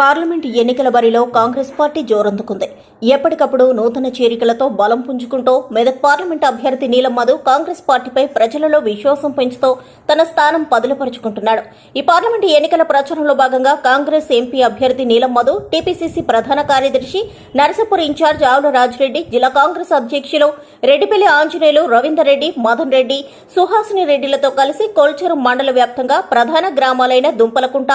Parliament ఎన్నికల బరిలో Congress party జోరందుకుంది. ఎప్పటికప్పుడు నూతన చేరికలతో బలం పుంజుకుంటూ మెదక్ పార్లమెంట్ అభ్యర్థి నీలం మధు కాంగ్రెస్ పార్టీపై ప్రజలలో విశ్వాసం పెంచుతూ తన స్థానం పదులుపరుచుకుంటున్నాడు ఈ పార్లమెంటు ఎన్నికల ప్రచారంలో భాగంగా కాంగ్రెస్ ఎంపీ అభ్యర్థి నీలం మధు టీపీసీసీ ప్రధాన కార్యదర్శి నరసపూర్ ఇన్ఛార్జ్ ఆవుల రాజిరెడ్డి జిల్లా కాంగ్రెస్ అధ్యక్షులు రెడ్డిపల్లి ఆంజనేయులు రవీందర్ రెడ్డి మదన్ రెడ్డి సుహాసిని రెడ్డిలతో కలిసి కోల్చెరు మండల వ్యాప్తంగా ప్రధాన గ్రామాలైన దుంపలకుంట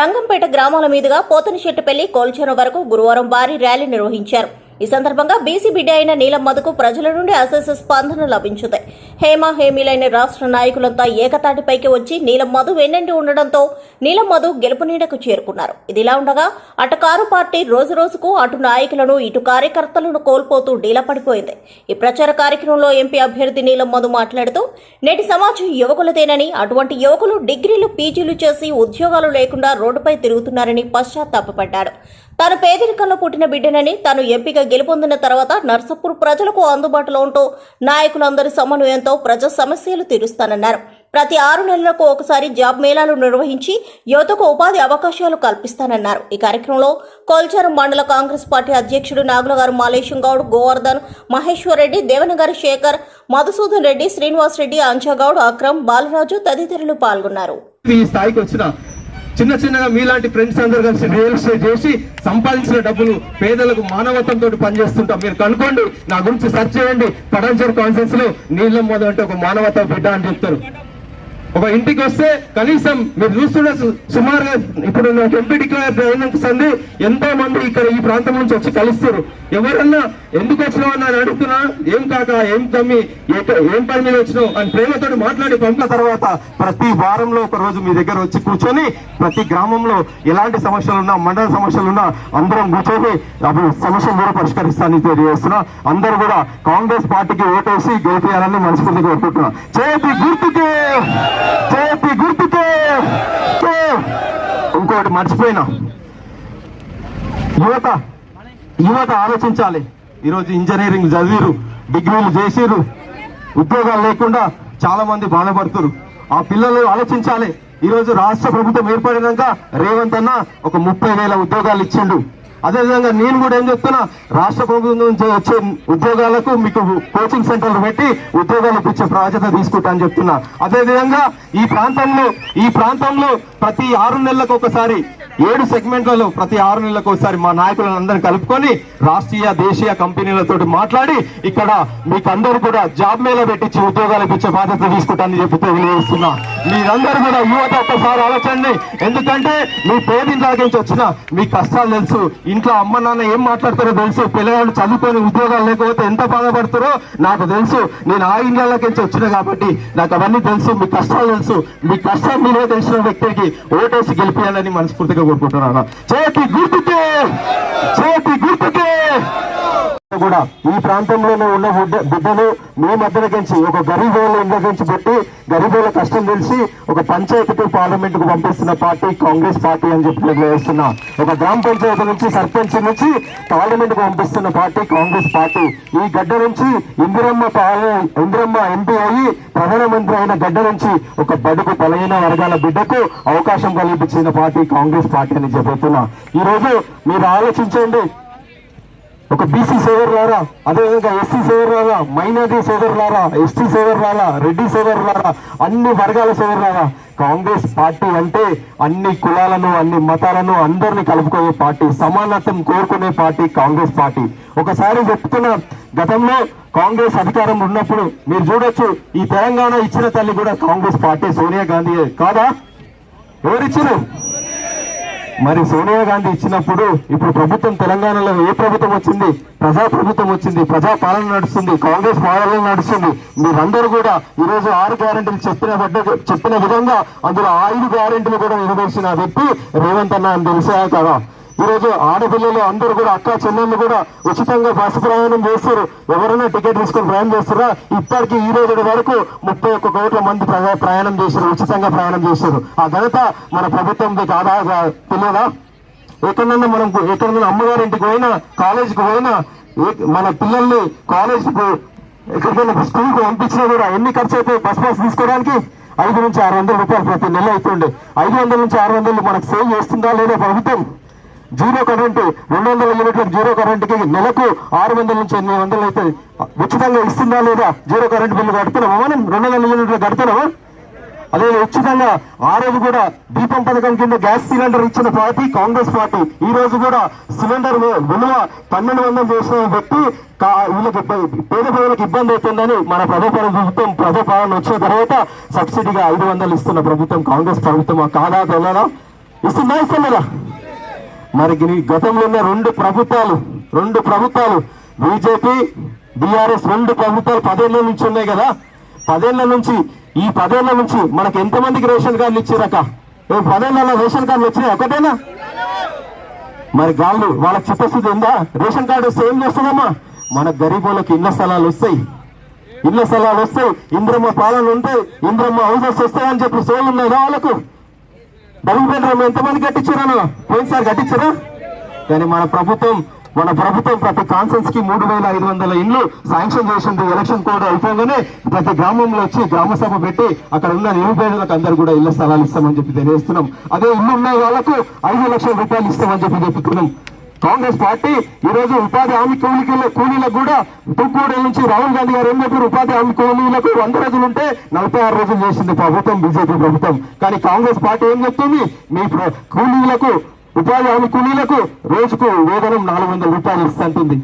రంగంపేట గ్రామాల మీదుగా పోతనిశెట్టుపల్లి కోల్చెరు వరకు గురువారం భారీ ర్యాలీ నిర్వహించారు. ఈ సందర్భంగా బీసీ బిడ్డ అయిన నీలం మధుకు ప్రజల నుండి అశేష స్పందన లభించింది. హేమ హేమీలైన రాష్ట్ర నాయకులంతా ఏకతాటిపైకి వచ్చి నీలం మధు వెన్నంటి ఉండడంతో నీలం మధు గెలుపు నీడకు చేరుకున్నారు. ఇదిలా ఉండగా అటు కారు పార్టీ రోజు రోజుకు అటు నాయకులను ఇటు కార్యకర్తలను కోల్పోతూ డీలపడిపోయింది ఈ ప్రచార కార్యక్రమంలో ఎంపీ అభ్యర్థి నీలం మధు మాట్లాడుతూ నేటి సమాజం యువకులదేనని అటువంటి యువకులు డిగ్రీలు పీజీలు చేసి ఉద్యోగాలు లేకుండా రోడ్డుపై తిరుగుతున్నారని పశ్చాత్తాపడ్డారు తాను పేదరికంలో పుట్టిన బిడ్డనని తాను ఎంపీగా గెలుపొందిన తర్వాత నర్సపూర్ ప్రజలకు అందుబాటులో ఉంటూ నాయకులందరి సమన్వయంతో ప్రజా సమస్యలు తీరుస్తానన్నారు. ప్రతి ఆరు నెలలకు ఒకసారి జాబ్ మేళాలు నిర్వహించి యువతకు ఉపాధి అవకాశాలు కల్పిస్తానన్నారు. ఈ కార్యక్రమంలో కోల్చారం మండల కాంగ్రెస్ పార్టీ అధ్యక్షుడు నాగుల గారు మాలేశం గౌడ్ గోవర్ధన్ మహేశ్వర్ రెడ్డి దేవనగారి శేఖర్ మధుసూదన్ రెడ్డి శ్రీనివాస్ రెడ్డి అంచగౌడ్ అక్రమ్ బాలరాజు తదితరులు పాల్గొన్నారు. ఈ స్థాయికి వచ్చిన చిన్న చిన్నగా మీలాంటి ఫ్రెండ్స్ అందరు కలిసి రియల్ ఎస్టేట్ చేసి సంపాదించిన డబ్బులు పేదలకు మానవత్వంతో పనిచేస్తుంటాం. మీరు కనుక్కోండి నా గురించి సెర్చ్ చేయండి. పడంచర్ కాన్సెన్స్లో నీళ్ళం మొదలంటే ఒక మానవత బిడ్డ అని చెప్తారు. ఒక ఇంటికి వస్తే కనీసం మీరు చూస్తున్న సుమారుగా ఇప్పుడు నాకు ఎంపీ డిక్లేర్ అయినాక సంది ఎంతో మంది ఇక్కడ ఈ ప్రాంతం నుంచి వచ్చి కలుస్తారు. ఎవరన్నా ఎందుకు వచ్చినావు అని అడుగుతున్నా ఏం కాక ఏం తమ్మి ఏం పని మీద వచ్చినావు? అని ప్రేమతో మాట్లాడి పంపిన తర్వాత ప్రతి వారంలో ఒక రోజు మీ దగ్గర వచ్చి కూర్చొని ప్రతి గ్రామంలో ఎలాంటి సమస్యలు ఉన్నా మండల సమస్యలు ఉన్నా అందరం కూర్చొని సమస్యలు కూడా పరిష్కరిస్తానని తెలియజేస్తున్నా. అందరూ కూడా కాంగ్రెస్ పార్టీకి ఓటేసి గెలిపేయాలని మనస్ఫూర్తిగా కోరుకుంటున్నా. చేతి గుర్తుకే! చేతి గుర్తుతో. ఇంకోటి మర్చిపోయినా. యువత యువత ఆలోచించాలి. ఈరోజు ఇంజనీరింగ్ చదివిరు డిగ్రీలు చేసిరు ఉద్యోగాలు లేకుండా చాలా మంది బాధపడుతున్నారు ఆ పిల్లలు ఆలోచించాలి. ఈరోజు రాష్ట్ర ప్రభుత్వం ఏర్పడినాక రేవంత్ అన్న ఒక ముప్పై వేల ఉద్యోగాలు ఇచ్చిండు. అదేవిధంగా నేను కూడా ఏం చెప్తున్నా రాష్ట్ర ప్రభుత్వం నుంచి వచ్చే ఉద్యోగాలకు మీకు కోచింగ్ సెంటర్లు పెట్టి ఉద్యోగాలు ఇచ్చే బాధ్యత తీసుకుంటా అని చెప్తున్నా. అదేవిధంగా ఈ ప్రాంతంలో ఈ ప్రాంతంలో ప్రతి ఆరు నెలలకు ఒకసారి ఏడు సెగ్మెంట్లలో ప్రతి ఆరు నెలలకు ఒకసారి మా నాయకులను అందరిని కలుపుకొని రాష్ట్రీయ దేశీయ కంపెనీలతో మాట్లాడి ఇక్కడ మీకు అందరూ కూడా జాబ్ మేళ పెట్టించి ఉద్యోగాలకు ఇచ్చే బాధ్యత తీసుకుంటానని చెప్పి తెలియజేస్తున్నా. మీరందరూ కూడా యువత ఒక్కసారి ఆలోచండి. ఎందుకంటే మీ పేదింట్ల నుంచి వచ్చిన మీ కష్టాలు తెలుసు. ఇంట్లో అమ్మ నాన్న ఏం మాట్లాడతారో తెలుసు. పిల్లలు చదువుకొని ఉద్యోగాలు లేకపోతే ఎంత బాధపడతారో నాకు తెలుసు. నేను ఆ ఇండ్లకి నుంచి వచ్చిన కాబట్టి నాకు అవన్నీ తెలుసు. మీ కష్టాలు తెలుసు. మీ కష్టం మీరే తెలిసిన వ్యక్తికి ఓటేసి గెలిపియాలని మనస్ఫూర్తిగా కోరుకుంటున్నాను. చేతి చేతి గుర్తుకే! కూడా ఈ ప్రాంతంలోనే ఉన్న బిడ్డలు మీ మధ్యలోకించి ఒక గరీబోళ్ళ ఇండ్ల పెట్టి గరీబోళ్ళ కష్టం తెలిసి ఒక పంచాయతీ పార్లమెంట్కు పంపిస్తున్న పార్టీ కాంగ్రెస్ పార్టీ అని చెప్పి తెలియజేస్తున్నా ఒక గ్రామ పంచాయతీ నుంచి సర్పంచ్ నుంచి పార్లమెంట్కు పంపిస్తున్న పార్టీ కాంగ్రెస్ పార్టీ. ఈ గడ్డ నుంచి ఇందిరమ్మ ఇందిరమ్మ ఎంపీ అయ్యి ప్రధానమంత్రి అయిన గడ్డ నుంచి ఒక బడుగు బలహీన వర్గాల బిడ్డకు అవకాశం కల్పించిన పార్టీ కాంగ్రెస్ పార్టీ అని చెబుతున్నా ఈ రోజు మీరు ఆలోచించండి ఒక బీసీ సోదరులారా అదేవిధంగా ఎస్సీ సోదరులారా మైనార్టీ సోదరులారా ఎస్టీ సోదరులారా రెడ్డి సోదరులారా అన్ని వర్గాల సోదరులారా కాంగ్రెస్ పార్టీ అంటే అన్ని కులాలను అన్ని మతాలను అందరినీ కలుపుకునే పార్టీ సమానత్వం కోరుకునే పార్టీ కాంగ్రెస్ పార్టీ. ఒకసారి చెప్తున్నా గతంలో కాంగ్రెస్ అధికారం ఉన్నప్పుడు మీరు చూడొచ్చు ఈ తెలంగాణ ఇచ్చిన తల్లి కూడా కాంగ్రెస్ పార్టీ సోనియా గాంధీ కాదా? ఎవరిచ్చారు? మరి సోనియా గాంధీ ఇచ్చినప్పుడు ఇప్పుడు ప్రభుత్వం తెలంగాణలో ఏ ప్రభుత్వం వచ్చింది? ప్రజా ప్రభుత్వం వచ్చింది ప్రజా పాలన నడుస్తుంది కాంగ్రెస్ పాలన నడుస్తుంది. మీరందరూ కూడా ఈ రోజు ఆరు గ్యారెంటీలు చెప్పిన పడ్డ చెప్పిన విధంగా అందులో ఐదు గ్యారెంటీలు కూడా నెరవేర్చిన వ్యక్తి రేవంత్ అన్న అని తెలిసా కదా? ఈ రోజు ఆడపిల్లలు అందరూ కూడా అక్క చెల్లెళ్ళు కూడా ఉచితంగా బస్సు ప్రయాణం చేస్తారు. ఎవరైనా టికెట్ తీసుకొని ప్రయాణం చేస్తారా? ఇప్పటికి ఈ రోజు వరకు ముప్పై ఒక్క కోట్ల మంది ప్రయాణం చేశారు ఉచితంగా ప్రయాణం చేశారు. ఆ ఘనత మన ప్రభుత్వం కాదా? తెలియదా? ఎక్కడన్నా మనం ఎక్కడన్నా అమ్మగారింటికి పోయినా కాలేజీకి పోయినా మన పిల్లల్ని కాలేజ్ ఎక్కడికైనా స్కూల్కి పంపించినా కూడా ఎన్ని ఖర్చు అయితే బస్ పాస్ తీసుకోవడానికి? ఐదు నుంచి ఆరు వందల రూపాయలు ప్రతి నెల అవుతుండే ఐదు వందల నుంచి ఆరు వందలు మనకు సేవ్ చేస్తుందా లేదా ప్రభుత్వం? జీరో కరెంట్ రెండు వందల యూనిట్ల జీరో కరెంట్కి నెలకు ఆరు వందల నుంచి ఎనిమిది వందలు అయితే ఉచితంగా ఇస్తుందా లేదా? జీరో కరెంట్ బిల్లు కడుతున్నామా మనం? రెండు వందల యూనిట్లు కడుతున్నామా అదే ఉచితంగా ఆ రోజు కూడా దీపం పథకం కింద గ్యాస్ సిలిండర్ ఇచ్చిన పార్టీ కాంగ్రెస్ పార్టీ. ఈ రోజు కూడా సిలిండర్ విలువ పన్నెండు వందలు చేసిన బట్టి వీళ్ళకి పేద ప్రజలకు ఇబ్బంది అవుతుందని మన ప్రభుత్వ ప్రభుత్వం ప్రజాపాలన వచ్చిన తర్వాత సబ్సిడీగా ఐదు వందలు ఇస్తున్న ప్రభుత్వం కాంగ్రెస్ ప్రభుత్వం కాదా తెల్లదా ఇస్తుందా ఇస్తుందా? మరి గతంలో ఉన్న రెండు ప్రభుత్వాలు రెండు ప్రభుత్వాలు బీజేపీ బీఆర్ఎస్ రెండు ప్రభుత్వాలు పదేళ్ళ నుంచి ఉన్నాయి కదా. పదేళ్ళ నుంచి ఈ పదేళ్ళ నుంచి మనకి ఎంతమందికి రేషన్ కార్డులు ఇచ్చారక ఏ పదేళ్ళలో రేషన్ కార్డులు వచ్చినాయి? ఒకటేనా? మరి గాళ్ళు వాళ్ళకి చిత్తశుద్ధి ఉందా? రేషన్ కార్డు వస్తే ఏం చేస్తుందమ్మా? మన గరీబులకు ఇళ్ళ స్థలాలు వస్తాయి. ఇళ్ళ స్థలాలు వస్తాయి. ఇంద్రమ్మ పాలన ఉంటాయి. ఇంద్రమ్మ హౌసెస్ వస్తాయని చెప్పి సోలు ఉన్నాయి వాళ్ళకు. డబుల్ బెడ్రూమ్ ఎంతమంది కట్టించారా పోయినసారి కట్టించారా కానీ మన ప్రభుత్వం మన ప్రభుత్వం ప్రతి కాన్సెన్స్కి మూడు వేల ఐదు వందల ఇండ్లు శాంక్షన్ చేసింది. ఎలక్షన్ కోడ్ అయిపోగానే ప్రతి గ్రామంలో వచ్చి గ్రామ సభ పెట్టి అక్కడ ఉన్న నిరుపేదలకు అందరు కూడా ఇళ్ళ స్థలాలు ఇస్తామని చెప్పి తెలియజేస్తున్నాం. అదే ఇల్లు ఉన్న వాళ్ళకు ఐదు లక్షల రూపాయలు ఇస్తామని చెప్పి చెప్తున్నాం కాంగ్రెస్ పార్టీ ఈ రోజు ఉపాధి హామీ కూలీల కూలీలకు కూడా తూర్పుగూడెం నుంచి రాహుల్ గాంధీ గారు ఏం చెప్పారు? ఉపాధి హామీ కూలీలకు వంద రోజులు ఉంటే నలభై ఆరు రోజులు చేసింది ప్రభుత్వం బీజేపీ ప్రభుత్వం. కానీ కాంగ్రెస్ పార్టీ ఏం చెప్తుంది? మీ కూలీలకు ఉపాధి హామీ కూలీలకు రోజుకు వేతనం నాలుగు వందల రూపాయలు ఇస్తుంటుంది